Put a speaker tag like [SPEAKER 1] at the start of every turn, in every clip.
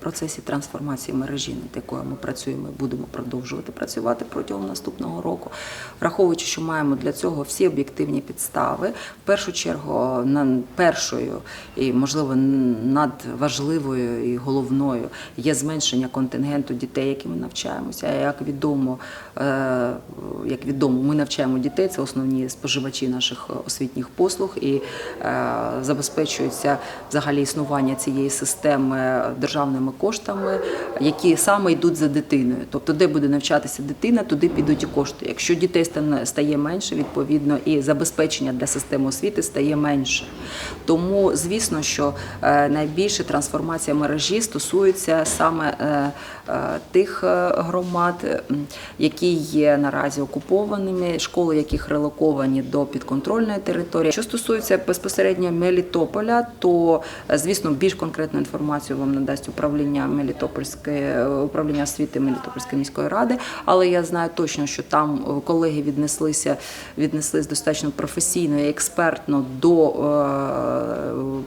[SPEAKER 1] процесі трансформації мережі, над якою ми працюємо і будемо продовжувати працювати протягом наступного року, враховуючи, що маємо для цього всі об'єктивні підстави. В першу чергу, першою і можливо надважливою і головною є зменшення контингенту дітей, які ми навчаємося. А Як відомо, е, як відомо, ми навчаємо дітей, це основні споживачі наших освітніх послуг і е, забезпечується взагалі існування цієї системи державними коштами, які саме йдуть за дитиною. Тобто, де буде навчатися дитина, туди підуть і кошти. Якщо дітей стає менше, відповідно, і забезпечення для системи освіти стає менше. Тому, звісно, що е, найбільше трансформація мережі стосується саме е, е, тих громад, які є наразі окупованими, школи, яких релоковані до підконтрольної території. Що стосується безпосередньо Мелітополя, то звісно більш конкретну інформацію вам надасть управління Мелітопольської е, управління освіти Мелітопольської міської ради. Але я знаю точно, що там е, колеги віднеслися віднеслись достатньо професійно і експертно до е,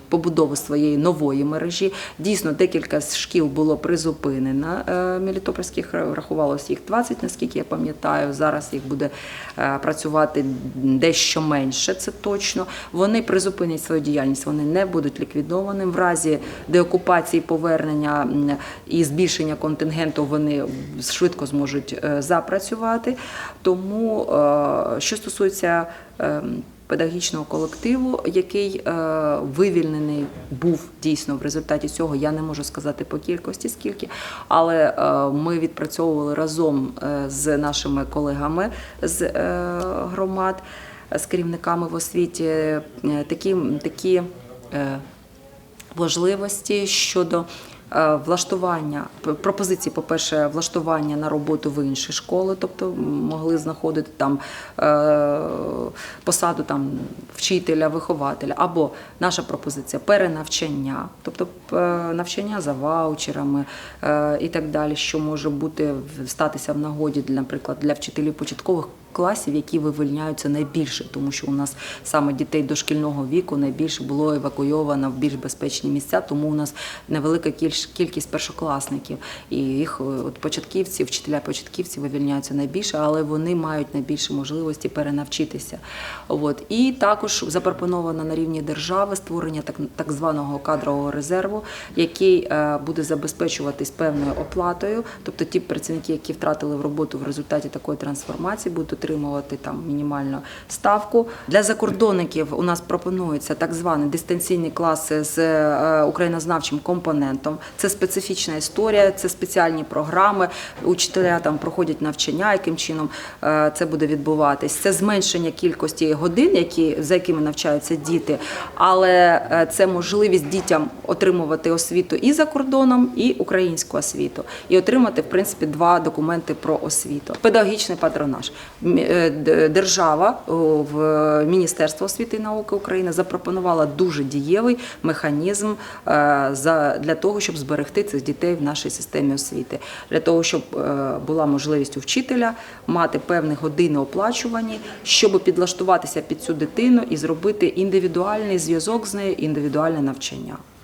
[SPEAKER 1] побудови своєї нової мережі. Дійсно, декілька шкіл було призупинено е, Мелітопольських рахувалося їх 20, наскільки я пам'ятаю. Зараз їх буде працювати дещо менше, це точно. Вони призупинять свою діяльність, вони не будуть ліквідовані. В разі деокупації, повернення м, і збільшення контингенту вони швидко зможуть е, запрацювати. Тому, е, що стосується е, педагогічного колективу, який вивільнений був дійсно в результаті цього. Я не можу сказати по кількості скільки, але ми відпрацьовували разом з нашими колегами з громад, з керівниками в освіті такі, такі е, важливості щодо влаштування пропозиції, по-перше, влаштування на роботу в інші школи, тобто могли знаходити там е, посаду там вчителя, вихователя, або наша пропозиція перенавчання, тобто е, навчання за ваучерами е, і так далі, що може бути статися в нагоді, наприклад, для вчителів початкових класів, які вивільняються найбільше, тому що у нас саме дітей дошкільного віку найбільше було евакуйовано в більш безпечні місця, тому у нас невелика кількість першокласників. І їх е, от початківці, вчителя початківці вивільняються найбільше, але вони мають найбільше можливості перенавчитися. От. І також запропоновано на рівні держави створення так, так званого кадрового резерву, який е, буде забезпечуватись певною оплатою. Тобто ті працівники, які втратили в роботу в результаті такої трансформації, будуть отримувати там мінімальну ставку. Для закордонників у нас пропонуються так звані дистанційні класи з е, українознавчим компонентом. Це специфічна історія, це спеціальні програми. Учителя там проходять навчання, яким чином е, це буде відбуватись. Це зменшення кількості годин, які за якими навчаються діти, але е, це можливість дітям отримувати освіту і за кордоном, і українську освіту, і отримати в принципі два документи про освіту. Педагогічний патронаж. Е, Держава в Міністерство освіти і науки України запропонувала дуже дієвий механізм е, для того, щоб зберегти цих дітей в нашій системі освіти, для того, щоб е, була можливість у вчителя мати певні години оплачувані, щоб підлаштуватися під цю дитину і зробити індивідуальний зв'язок з нею, індивідуальне навчання.